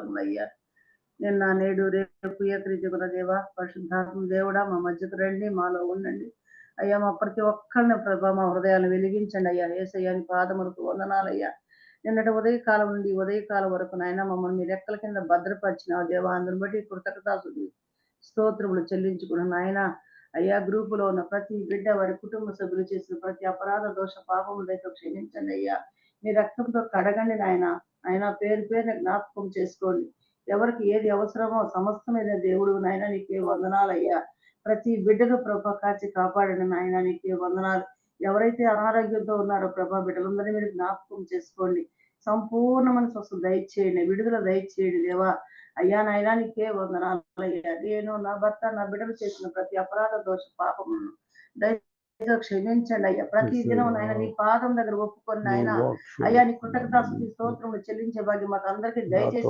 స్తోత్రములయ్యా నిన్న నేడు రేపు ఏకరీతికున్న దేవ పరిశుద్ధాత్మ దేవుడా మా మధ్యకు రండి మాలో ఉండండి. అయ్యా మా ప్రతి ఒక్కరిని ప్రభా మా హృదయాలను వెలిగించండి అయ్యా. ఏసయ్యాని పాదములకు వందనాలయ్యా. నిన్నటి ఉదయకాలం నుండి ఉదయకాలం వరకు నాయన మమ్మల్ని మీ రెక్కల కింద భద్రపరిచిన దేవా. అందుని బట్టి కృతజ్ఞతాసుడి స్తోత్రములు చెల్లించుకున్నాను నాయన. అయ్యా గ్రూపులో ఉన్న ప్రతి బిడ్డ వారి కుటుంబ సభ్యులు చేసిన ప్రతి అపరాధ దోష పాపము దయతో క్షమించండి అయ్యా. మీ రక్తంతో కడగండి నాయన. ఆయన పేరు పేరుని జ్ఞాపకం చేసుకోండి. ఎవరికి ఏది అవసరమో సమస్తమైన దేవుడు నాయన నీకే వందనాలయ్యా. ప్రతి బిడ్డను ప్రభ కాచి కాపాడండి నాయన నీకే వందనాలు. ఎవరైతే అనారోగ్యంతో ఉన్నారో ప్రభా బిడ్డలందరినీ మీరు జ్ఞాపకం చేసుకోండి. సంపూర్ణమైన స్వస్థ దయచేయండి. విడుదల దయచేయండి దేవా. అయ్యా నాయనా నీకే వందనాలు అయ్యా నేను నా భర్త నా బిడ్డలు చేసిన ప్రతి అపరాధ దోష పాపమును దయ క్షమించండి అయ్యా. ప్రతి దినం నాయన నీ పాదం దగ్గర ఒప్పుకొని నాయన అయ్యా నీ కృతజ్ఞతాస్తుతి స్తోత్రములు చెల్లించే భాగ్యం మాకు అందరికీ దయచేసి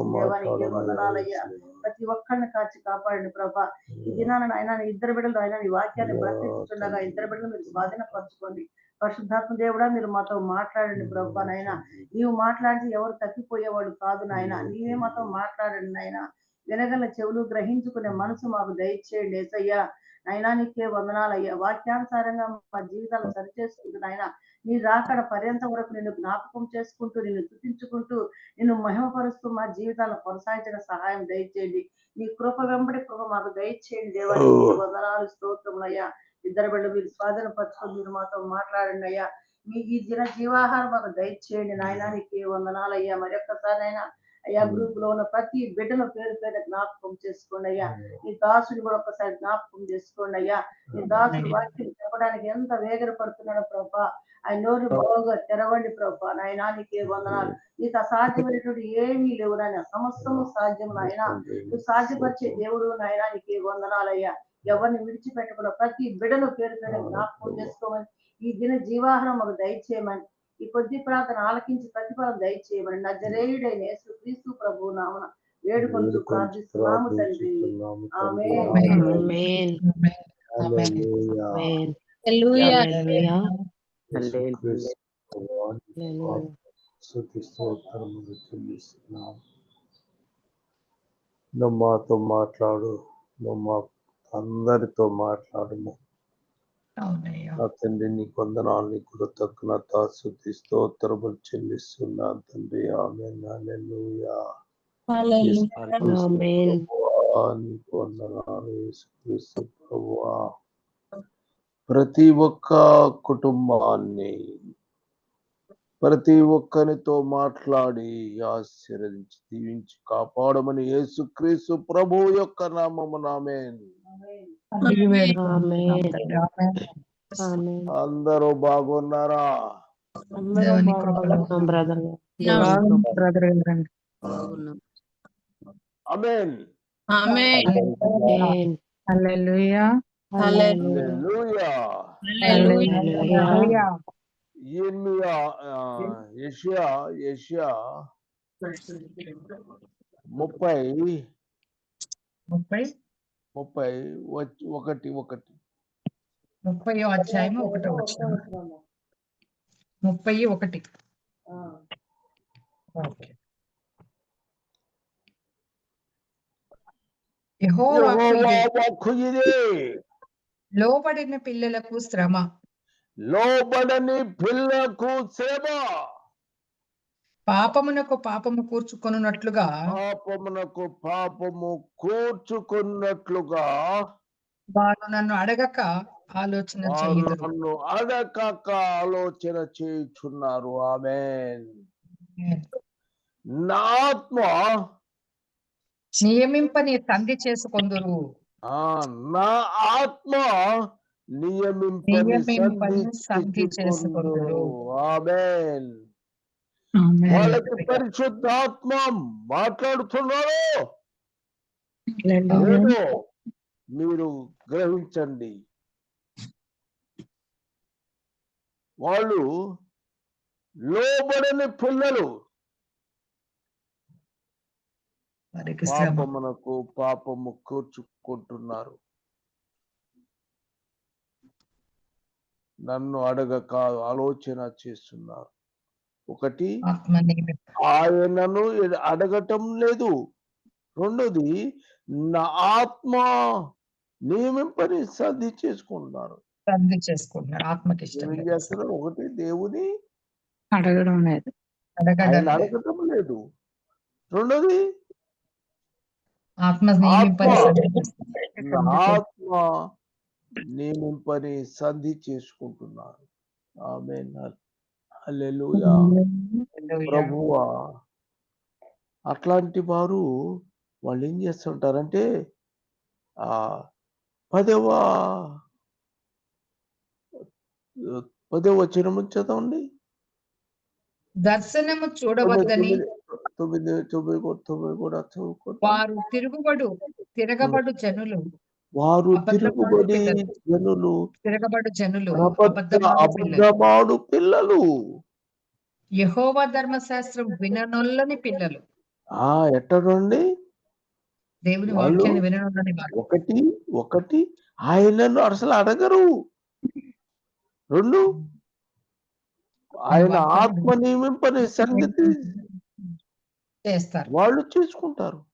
వందనాలయ్యా ప్రతి ఒక్కరిని కాచి కాపాడండి ప్రభా. ఈ దినాన ఆయన ఇద్దరు బిడ్డలు ఆయన నీ వాక్యాన్ని బ్రతిస్తుండగా ఇద్దరు బిడ్డలు మీరు స్వాధీనపరచుకోండి. పరిశుద్ధాత్మ దేవుడా మీరు మాతో మాట్లాడండి ప్రభా నాయన. నీవు మాట్లాడితే ఎవరు తప్పిపోయేవాడు కాదు నాయన. నీవే మాతో మాట్లాడండి నాయన. వినగల చెవులు గ్రహించుకునే మనసు మాకు దయచేయండి ఏసయ్యా. నైనా నీకే వందనాలయ్యా. వాక్యానుసారంగా మా జీవితాలు సరిచేసుకుంటూ నాయన నీ రాకడ పర్యంత వరకు నిన్ను జ్ఞాపకం చేసుకుంటూ నిన్ను స్థుతించుకుంటూ నిన్ను మహిమపరుస్తూ మా జీవితాలను కొనసాగించిన సహాయం దయచేయండి. నీ కృప వెంబడి కృప మాకు దయచేయండి. దేవా నీకే వందనాలు స్తోత్రములయ్యా. ఇద్దరు బిడ్డలు మీరు స్వాధీన పరచుకొని మీరు మాతో మాట్లాడండి అయ్యా. మీ ఈ దిన జీవాహారం మాకు దయచేయండి నాయన నీకే వందనాలయ్యా. మరి ఒక్కసారి అయినా అయ్యా గ్రూప్లో ఉన్న ప్రతి బిడ్డను పేరు పేరు జ్ఞాపకం చేసుకోండి అయ్యా. నీ దాసుని కూడా ఒక్కసారి జ్ఞాపకం చేసుకోండి అయ్యా. నీ దాసుడు వాక్యం చెప్పడానికి ఎంత వేగర పడుతున్నాడో ప్రభా. ఆయన నోరు బాగా తెరవండి ప్రభా. నాయనా నీకే వందనాలు. నీకు అసాధ్యమైనటువంటి ఏమీ లేవు నాయన. సమస్తము సాధ్యం నాయన. నువ్వు సాధ్యపరిచే దేవుడు నాయనా నీకే వందనాలయ్యా ఎవరిని విడిచిపెట్టకుండా ప్రతి బిడను పేరు పేరు జ్ఞాపకం చేసుకోమని ఈ దిన జీవాహారం మాకు దయచేయమని ఈ కొద్ది ప్రార్థన ఆలకించి ప్రతిఫలం దయచేయమని నజరేయుడైన యేసు క్రీస్తు ప్రభు నామన వేడుకొంటూ ప్రార్థిస్తున్నాము తండ్రి ఆమె Amen. Amen. Hallelujah. Hallelujah. శృతి స్తోత్రములు చెల్లిస్తున్నాం నువ్వు మాతో మాట్లాడు నువ్వు మా అందరితో మాట్లాడము తండ్రి నీ కొందనాలు నీ కృతజ్ఞత శృతి స్తోత్రములు చెల్లిస్తున్నా తండ్రి. ఆమె ప్రతి ఒక్క కుటుంబాన్ని ప్రతి ఒక్కరితో మాట్లాడి ఆశీర్వదించి దీవించి కాపాడమని యేసుక్రీస్తు ప్రభు యొక్క నామము నామే. అందరూ బాగున్నారా? అమేన్. హల్లెలూయా. హల్లెలూయా. హల్లెలూయా. యెషయా యెషయా ముప్పై. ముప్పై. ముప్పై ఒకటి ఒకటి. ముప్పై అధ్యాయం ఒకటో వచ్చిన ముప్పై ఒకటి. ఓకే. లోబడిన పిల్లలకు శ్రమ. లోబడని పిల్లకు సేవ. పాపమునకు పాపము కూర్చుకొనున్నట్లుగా పాపమునకు పాపము కూర్చుకున్నట్లుగా వారు నన్ను అడగక ఆలోచన నన్ను అడగక ఆలోచన చేయుచున్నారు. ఆమె నా ఆత్మ నియమింపని సంధి చేసుకొందురు. ఆ నా ఆత్మ నియమింపని నియమింపని సంధి సంధి చేసుకొందురు. ఆమెన్. వాళ్ళకి పరిశుద్ధాత్మ మాట్లాడుతున్నారు. ఏదో మీరు గ్రహించండి. వాళ్ళు లోబడని పిల్లలు. పాపమునకు పాపము కూర్చుకుంటున్నారు. నన్ను అడగక ఆలోచన చేస్తున్నారు. ఒకటి ఆయనను అడగటం లేదు. రెండోది నా ఆత్మ నియమింపని సర్ది చేసుకుంటున్నారు. ఆత్మకి ఏం. చేస్తున్నారు? ఒకటి దేవుని అడగడం లేదు. అడగడం లేదు. అడగటం లేదు. రెండోది ఆత్మ ఆత్మ. నియమింపని సంధి చేసుకుంటున్నారు ఆమె. ప్రభువా. అట్లాంటి వారు వాళ్ళు ఏం చేస్తుంటారంటే ఆ పదవ పదవ వచనము చదవండి. దర్శనము చూడవద్దని తొమ్మిది తొమ్మిది కూడా- తొమ్మిది కూడా వారు తిరుగుబడు తిరగబడు జనులు. వారు తిరుగుబడి. జనులు తిరగబడు జనులు. అబద్ధ అబద్ధమాడు పిల్లలు. యహోవ ధర్మశాస్త్రం విననొల్లని పిల్లలు. ఆ ఎట్టనండి? దేవుని వాక్యాన్ని విననొల్లని ఒకటి ఒకటి ఆయనను అసలు అడగరు. రెండు ఆయన ఆత్మ నియమింపని సంగతి చేస్తారు. వాళ్ళు చేసుకుంటారు.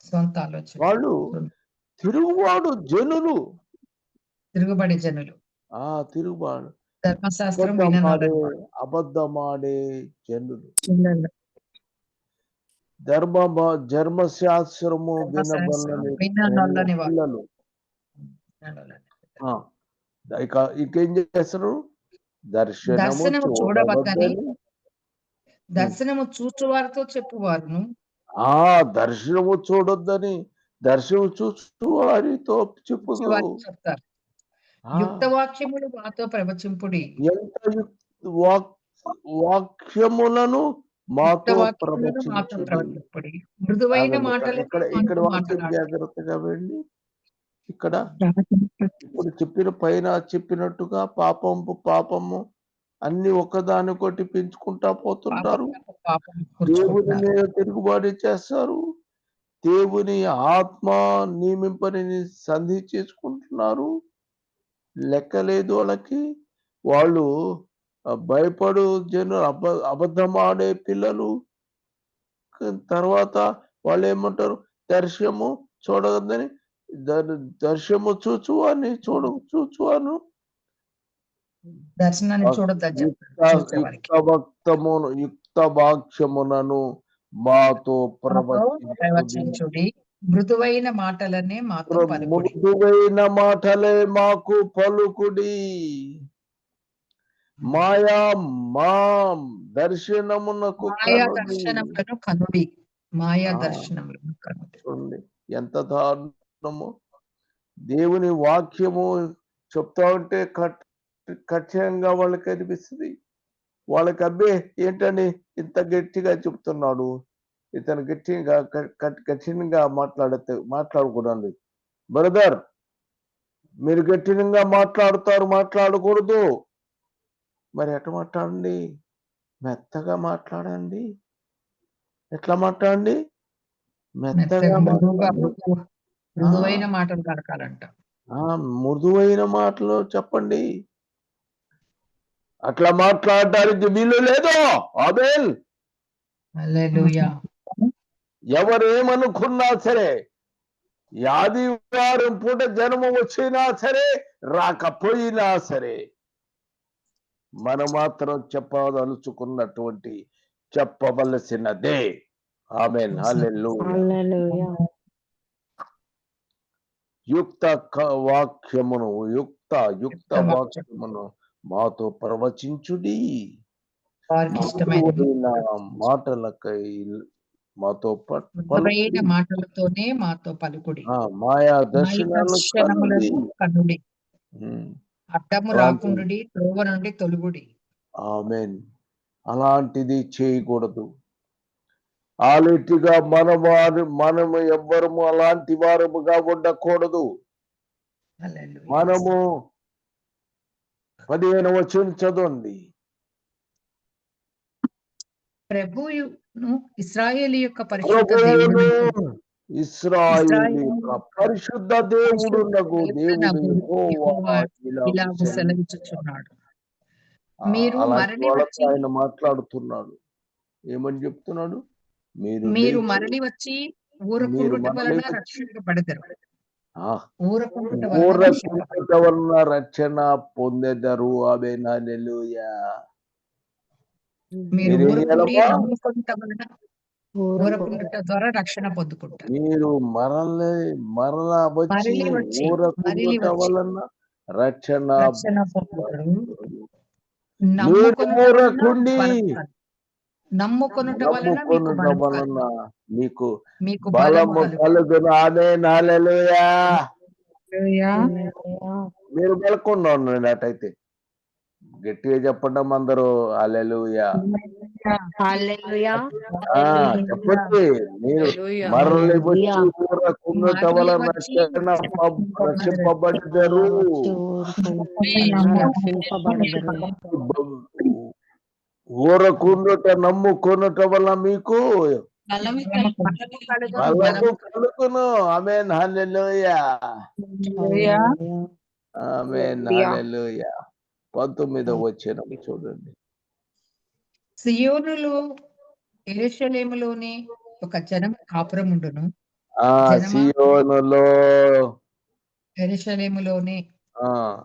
సొంత ఆలోచన. వాళ్ళు తిరుగుబాటు జనులు. తిరుగుబడి జనులు. ఆ తిరుగుబాటు. ధర్మశాస్త్రం అబద్ధమాడే జనులు. ధర్మ ధర్మశాస్త్రము వారు. పిల్లలు ఇక ఇంకేం చేస్తారు? దర్శనము చూడవద్దని దర్శనము చూచువారితో చెప్పువారును ఆ దర్శనము చూడొద్దని దర్శనం చూస్తూ వారితో వారికి చెప్తారు యుక్త వాక్యములు మాతో ప్రవచింపుడి. ఎంత వాక్యములను మాతో ప్రవచించుడి. ప్రవచింపుడి. మృదువైన మాటలు ఇక్కడ ఇక్కడ వాక్యం జాగ్రత్తగా వెళ్ళి ఇక్కడ ఇప్పుడు చెప్పిన పైన చెప్పినట్టుగా పాపము పాపము అన్ని ఒకదానికొకటి పెంచుకుంటా పోతుంటారు. దేవుని. మీద తిరుగుబాటు చేస్తారు. దేవుని ఆత్మ నియమింపని సంధి చేసుకుంటున్నారు. లెక్కలేదు వాళ్ళకి. వాళ్ళు భయపడు జను అబ అబద్ధమాడే పిల్లలు. క- తర్వాత వాళ్ళు ఏమంటారు? దర్శము చూడగదని దర్- దర్శము చూచు అని చూడు చూచు అను. దర్శనాన్ని చెప్తారు యుక్త భక్తమును యుక్త వాక్యమునను మాతో ప్రవచించుడి. మృదువైన మాటలనే మాతో మృదువైన మాటలే మాకు పలుకుడి మాయా మా దర్శనమునకు మాయా కనుడి. దర్శనములను కనుడి మాయా. దర్శనములను కనుడి ఎంత దారుణము దేవుని వాక్యము చెప్తా ఉంటే కఠినంగా వాళ్ళకి అనిపిస్తుంది వాళ్ళకి అబ్బే ఏంటని ఇంత గట్టిగా చెప్తున్నాడు. ఇతను గట్టిగా కఠినంగా మాట్లాడితే మాట్లాడకూడదు. బ్రదర్ మీరు గట్టినంగా మాట్లాడుతారు మాట్లాడకూడదు. మరి ఎట్లా మాట్లాడండి? మెత్తగా మాట్లాడండి. ఎట్లా మాట్లాడండి? మెత్తగా మృదువైన మాటలు కలకాలంట. ఆ మృదువైన మాటలు చెప్పండి. అట్లా మాట్లాడడానికి వీలు లేదు. ఆబేల్ హల్లెలూయా. ఎవరేమనుకున్నా సరే ఈ ఆదివారం పూట జన్మ వచ్చినా సరే రాకపోయినా సరే మనం మాత్రం చెప్పదలుచుకున్నటువంటి చెప్పవలసినదే. ఆమె హల్లెలూయా. యుక్త వాక్యమును యుక్త యుక్త యుక్త వాక్యం. వాక్యమును మాతో ప్రవచించుడి. మాటలకై మాతో. మాటలతోనే మాతో పలుకుడి. మాయా మాయ దర్శనాలు దర్శనములను కనుడి. ఉమ్, అడ్డము రాకుండుడి త్రోవ నుండి తొలుగుడి. ఆమెన్. అలాంటిది చేయకూడదు. ఆలెట్టిగా మన వారు మనము ఎవ్వరము అలాంటి వారముగా ఉండకూడదు. మనము పదిహేను వచ్చిన చదవండి. ప్రభువును ఇస్రాయేలు యొక్క పరిశుద్ధ దేవుడు. ఇస్రాయేలు ఇస్రాయేలు యొక్క పరిశుద్ధ దేవుడు సెలవిచ్చుచున్నాడు. మీరు వాళ్ళతో వచ్చి- ఆయన మాట్లాడుతున్నాడు. ఏమని చెప్తున్నాడు? మీరు మీరు లేచి మరలి వచ్చి ఊరకుండుట వలన మరలి- వలన రక్షణ పొందెదరు. ఆమె హల్లెలూయా. మీరు మీరు ద్వారా రక్షణ పొందుకుంటారు. మరలి మరల వచ్చి వచ్చి. వలన రక్షణ ఊరకుండి. నమ్ముకొనుట వలన మీకు. మీకు బలము కలుగును. హల్లెలూయా. మీరు మెలకుండా ఉన్నట్టయితే గట్టిగా చెప్పండి అందరూ. హల్లెలూయా. హల్లెలూయా. ఆ, చెప్పండి. మీరు మరలి వచ్చి వలన రక్షింపబడ్డరు. ఊరకుండుట నమ్ముకొనుట వలన మీకు బలము కలుగును. బలము కలుగును. ఆమెన్. హల్లెలూయా. ఆమెన్. హల్లెలూయా. పంతొమ్మిదో వచ్చిన చూడండి. సియోనులో ఎరుషలేములోని ఒక జనం కాపురముండును ఆ జనమా? సియోనులో. ఎరుషలేములోని ఆ.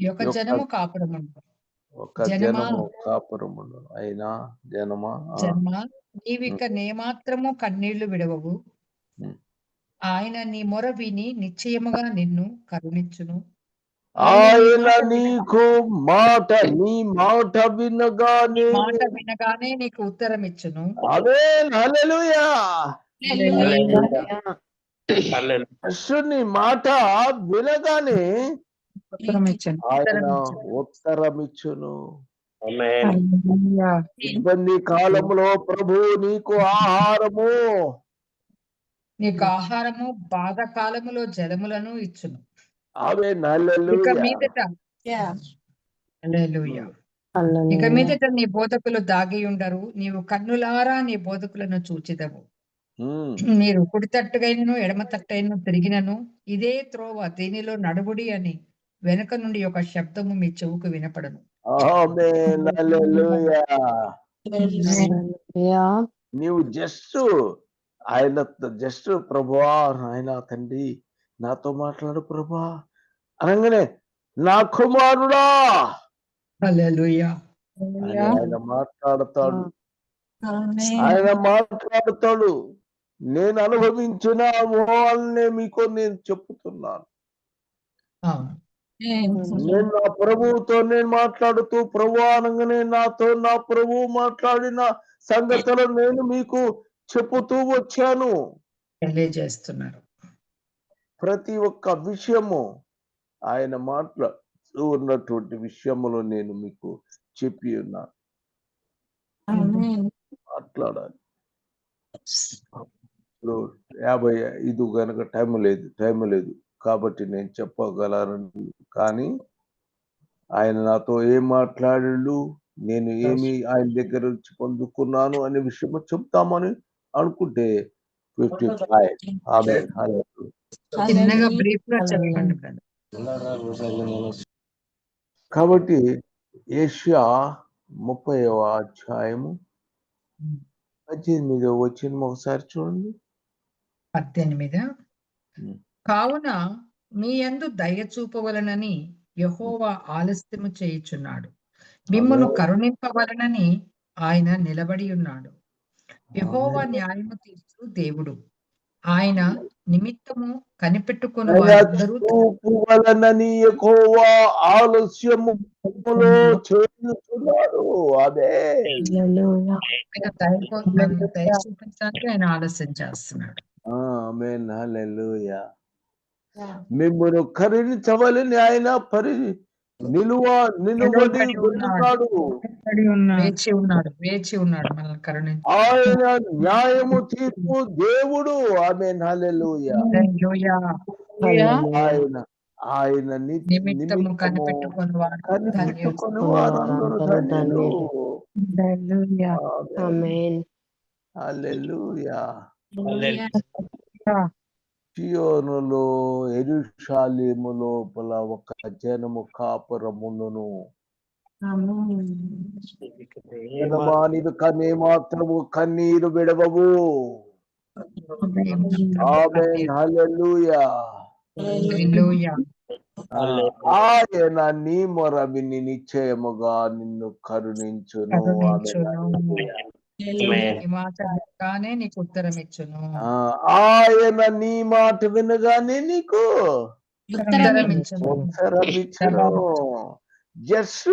ఈ యొక్క యొక్క- జనము కాపురముండు ఒక జనమా? కాపురమును అయినా జనమా? జన్మ? నీవిక నేమాత్రము కన్నీళ్ళు విడవవు. ఆయన నీ మొర విని నిశ్చయముగా నిన్ను కరుణించును. ఆయన నీకు మాట నీ మాట వినగానే మాట వినగానే నీకు ఉత్తరం ఇచ్చును ఆమేన్ హల్లెలూయా. హల్లెలూయా. కృష్ణుని మాట వినగానే. ఆయన ఉత్తరమిచ్చును. ఇబ్బంది కాలంలో ప్రభు నీకు ఆహారము. నీకు ఆహారము బాధ కాలములో జలములను ఇచ్చును. ఆమె ఇక మీదట. హల్లెలూయా. ఇక. మీదట నీ బోధకులు దాగి ఉండరు. నీవు కన్నులారా నీ బోధకులను చూచిదవు. మీరు కుడి తట్టుగైనను ఎడమ తట్టైనను తిరిగినను. ఇదే త్రోవ దీనిలో నడుగుడి అని. వెనుక నుండి ఒక శబ్దము మీ చెవుకు వినపడను. ఆమేన్ హల్లెలూయా. హల్లెలూయా. నీవు జస్ట్ ఆయన జస్ట్ ప్రభా ఆయన తండ్రి నాతో మాట్లాడు ప్రభా అనగానే నా కుమారుడా. ఆయన మాట్లాడతాడు. ఆమేన్. ఆయన మాట్లాడతాడు. నేను అనుభవించిన అనుభవాలనే మీకు నేను చెప్తున్నాను నేను నా ప్రభువుతో నేను మాట్లాడుతూ ప్రభు అనగానే నాతో నా ప్రభువు మాట్లాడిన సంగతులు నేను మీకు చెప్పుతూ వచ్చాను. తెలియజేస్తున్నారు. ప్రతి ఒక్క విషయము ఆయన మాట్లాడుతూ ఉన్నటువంటి విషయములు నేను మీకు చెప్పి ఉన్నాను ఆమేన్. మాట్లాడాలి. యాభై ఐదు గనక టైం లేదు టైం లేదు. కాబట్టి నేను చెప్పగలను. కానీ ఆయన నాతో ఏం మాట్లాడాడు? నేను ఏమి ఆయన దగ్గర నుంచి పొందుకున్నాను అనే విషయం చెప్తామని అనుకుంటే ఫిఫ్టీ ఫైవ్. ఆమె చిన్నగా బ్రీఫ్గా చెప్పండి brother. కాబట్టి ఏషియా ముప్పైవ అధ్యాయము పద్దెనిమిదవ వచ్చిన ఒకసారి చూడండి. పద్దెనిమిది. కావున మీ యందు దయ చూపవలనని యహోవా ఆలస్యము చేయుచున్నాడు. మిమ్మను. కరుణింపవలనని ఆయన నిలబడి ఉన్నాడు. యహోవా న్యాయము తీర్చు దేవుడు. ఆయన నిమిత్తము కనిపెట్టుకుని ఆయన వారందరూ చూపు వలనని ఎక్కువ ఆలస్యములో చేయుచున్నాడు. అదే. దయ చూపించడానికి ఆయన ఆలస్యం చేస్తున్నాడు. ఆమేన్. హల్లెలూయా. మిమ్మల్ని కరుణించవలని ఆయన పరి నిలువ నిలువబడి ఉన్నాడు. ఉన్నాడు. వేచి ఉన్నాడు వేచి ఉన్నాడు మనల్ని కరుణించ. ఆయన న్యాయము తీర్పు దేవుడు. ఆమెన్. హల్లెలూయా. హల్లెలూయా. ఆయన ఆయన నిమిత్తము నిమిత్తము కనిపెట్టుకుని వారు సియోనులో ఎరుషాలేము లోపల ఒక జనము కాపురమును ఆమేన్. జనమానివి కనే మాత్రము కన్నీరు విడవవు. ఆయన నీ మొర విని నిశ్చయముగా నిన్ను కరుణించును కరుణించును. నీకు ఉత్తరం ఇచ్చును. ఆయన నీ మాట వినగానే నీకు ఉత్తరం ఇచ్చును. జస్ట్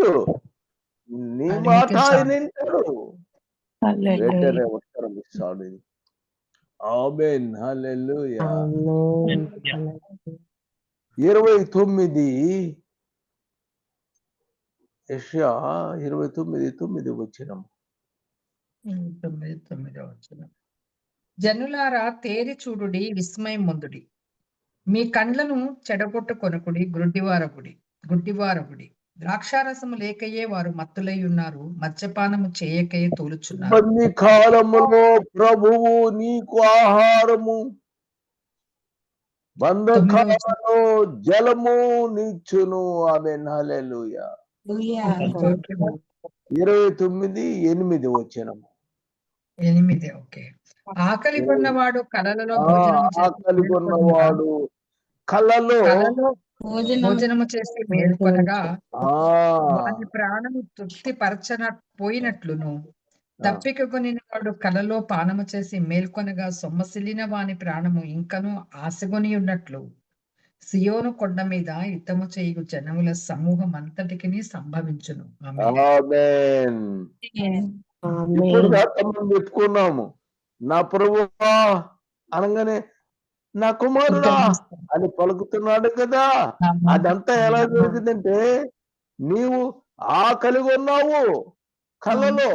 నీ మాట ఆయన. వింటాడు. వెంటనే ఉత్తరం ఇస్తాడు ఆమెన్ హల్లెలూయా. ఇరవై తొమ్మిది. యెషయా ఇరవై తొమ్మిది తొమ్మిది వచ్చిన తొమ్మిది తొమ్మిదో వచ్చిన జనులారా తేరి చూడుడి విస్మయం ముందుడి మీ కండ్లను చెడగొట్టు కొనుకుడి గుడ్డివారగుడి గుడ్డివారగుడి. ద్రాక్షారసము లేకయే వారు మత్తులై ఉన్నారు మద్యపానము చేయకయే తోలుచున్నారు. కాలములో ప్రభువు నీకు ఆహారము. బంధకాలలో జలము నీచును. ఆమె హల్లెలూయా. ఇరవై తొమ్మిది ఎనిమిది వచ్చినము ఎనిమిది. ఓకే. ఆకలి కొన్నవాడు చేసి ఆకలి కొన్నవాడు కలలో భోజనము చేసి మేల్కొనగా ఆ. వాని ప్రాణము తృప్తి పరచన పోయినట్లును. తప్పిక కొనిన వాడు కలలో పానము చేసి మేల్కొనగా సొమ్మసిల్లిన వాని ప్రాణము ఇంకను ఆశగొని ఉన్నట్లు సియోను కొండ మీద యుద్ధము చేయు జనముల సమూహం అంతటికి సంభవించును మనం చెప్పుకున్నాము నా ప్రభువా అనగానే నా కుమారుడా అని పలుకుతున్నాడు కదా. అదంతా ఎలా జరిగిందంటే నీవు ఆకలి ఉన్నావు కళ్ళలో.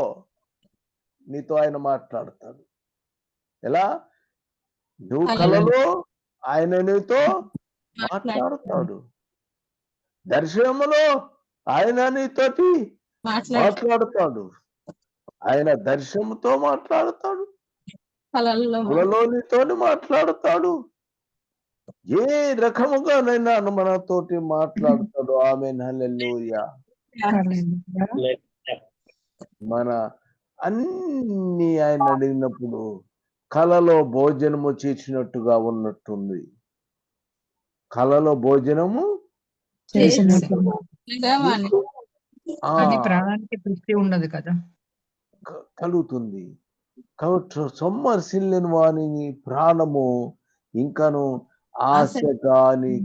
నీతో ఆయన మాట్లాడతాడు. ఎలా? నువ్వు కళలో ఆయన నీతో మాట్లాడతాడు. దర్శనములో ఆయన నీతోటి మాట్లాడతాడు. ఆయన దర్శనముతో మాట్లాడతాడు. కులలో నీతోని మాట్లాడతాడు. ఏ రకముగానైనా మనతోటి మాట్లాడతాడు. ఆమె హల్లెలూయా. మన అన్ని ఆయన అడిగినప్పుడు కలలో భోజనము చేసినట్టుగా ఉన్నట్టుంది. కలలో భోజనము చేసినట్టు. ఉండదు కదా. కలుగుతుంది కాబట్టి సొమ్మసిల్లిన వాని ప్రాణము ఇంకను ఆశ కాని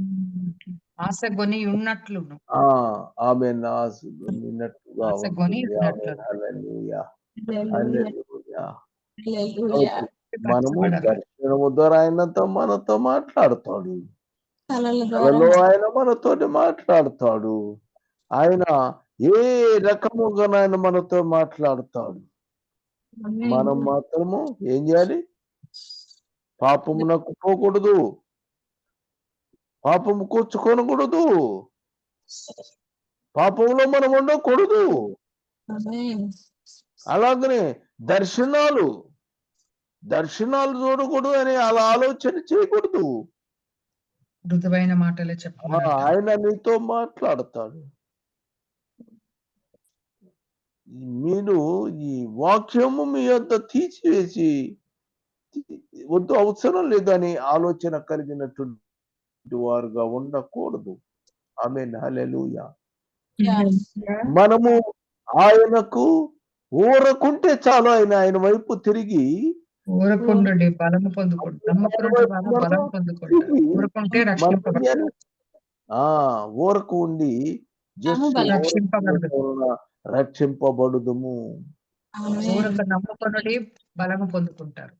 ఆశ కొని ఉన్నట్లును ఆ ఆమె ఆశ నిన్నట్టుగా ఆశ కొని ఉంటుంది. ఉన్నట్లు. హల్లెలూయా. హల్లెలూయా. మనము. దర్శనము ద్వారా ఆయనతో మనతో మాట్లాడతాడు ఆయన మనతోటి మాట్లాడతాడు ఆయన ఏ రకముగా ఆయన మనతో మాట్లాడతాడు? మనం మాత్రము ఏం చేయాలి? పాపమునకు పోకూడదు. పాపము కూర్చుకోనకూడదు. పాపంలో మనం ఉండకూడదు. అలాగనే దర్శనాలు దర్శనాలు చూడకూడదు అని అలా ఆలోచన చేయకూడదు. మృదువైన మాటలే ఆ, చెప్పమని ఆయన నీతో మాట్లాడతాడు. మీరు ఈ వాక్యము మీ అంత తీసివేసి వద్దు అవసరం లేదని ఆలోచన కలిగినటువంటి వారుగా ఉండకూడదు. ఆమె హల్లెలూయా. మనము ఆయనకు ఊరకుంటే చాలు ఆయన ఆయన వైపు తిరిగి బలము ఊరకు ఉండి రక్షింపబడుదుము. నమ్మకునుడి బలము పొందుకుంటారు.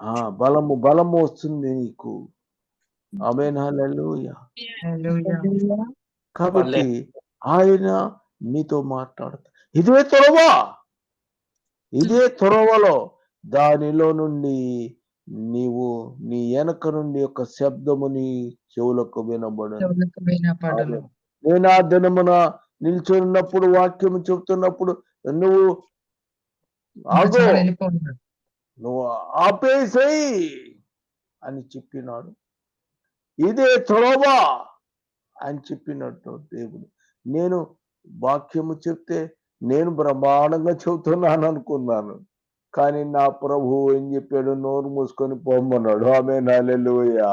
ఆ బలము బలము వస్తుంది నీకు. Amen hallelujah. హల్లెలూయా. కాబట్టి ఆయన నీతో మాట్లాడతాడు. ఇదే త్వరవ? ఇదే త్వరవలో దానిలో నుండి నీవు నీ వెనక నుండి ఒక శబ్దముని చెవులకు వినబడు నేను ఆ దినమున నిల్చున్నప్పుడు వాక్యం చెప్తున్నప్పుడు నువ్వు ఆగో. నువ్వు ఆపేసేయి అని చెప్పినాడు. ఇదే త్రోవ అని చెప్పినట్టు దేవుడు. నేను వాక్యము చెప్తే నేను బ్రహ్మాండంగా చెబుతున్నాను అనుకున్నాను. కానీ నా ప్రభు ఏం చెప్పాడు? నోరు మూసుకొని పొమ్మన్నాడు ఆమె నాలెలుయా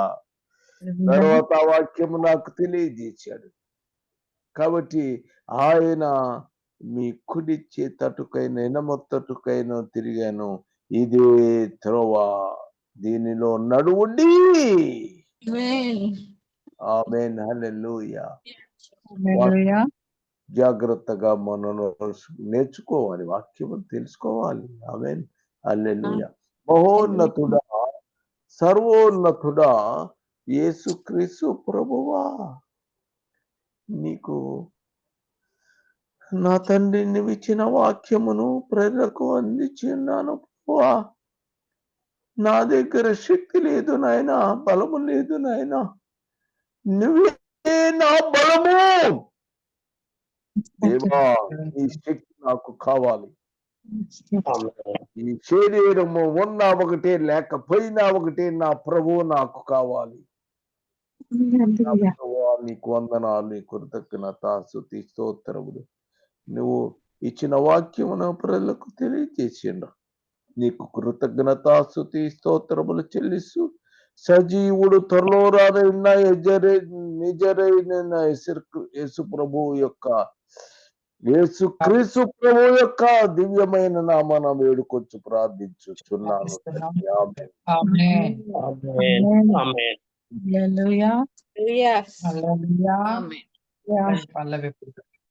తర్వాత వాక్యము నాకు తెలియజేశాడు. కాబట్టి ఆయన మీ కుడి చేతటుకైన ఎనమొత్తటుకైన తిరిగాను. ఇదే త్రోవ దీనిలో నడువుండి. ఆమె హల్లెలూయా హల్లెలూయా జాగ్రత్తగా మనం నేర్చుకోవాలి. వాక్యము తెలుసుకోవాలి. ఆమె అల్లెలుయ మహోన్నతుడా సర్వోన్నతుడా యేసుక్రీస్తు ప్రభువా. నీకు నా తండ్రి నువ్వు ఇచ్చిన వాక్యమును ప్రజలకు అందించున్నాను ప్రభువా. నా దగ్గర శక్తి లేదు నాయన బలము లేదు నాయన. నువ్వే నా బలము. దేవా ఈ శక్తి నాకు కావాలి. ఈ శరీరము ఉన్నా ఒకటే లేకపోయినా ఒకటే నా ప్రభువు నాకు కావాలి. నా నీకు వందనాలు నీ కృతజ్ఞత స్తుతి స్తోత్రములు. నువ్వు ఇచ్చిన వాక్యమును ప్రజలకు తెలియజేసిండు. నీకు కృతజ్ఞత స్తుతి స్తోత్రములు చెల్లిస్తూ సజీవుడు త్వరలో ఎజరే నిజరైన యేసు- ప్రభు యొక్క యేసు క్రీస్తు ప్రభు యొక్క దివ్యమైన నామన వేడుకొచ్చు ప్రార్థించుచున్నాను. పల్లవి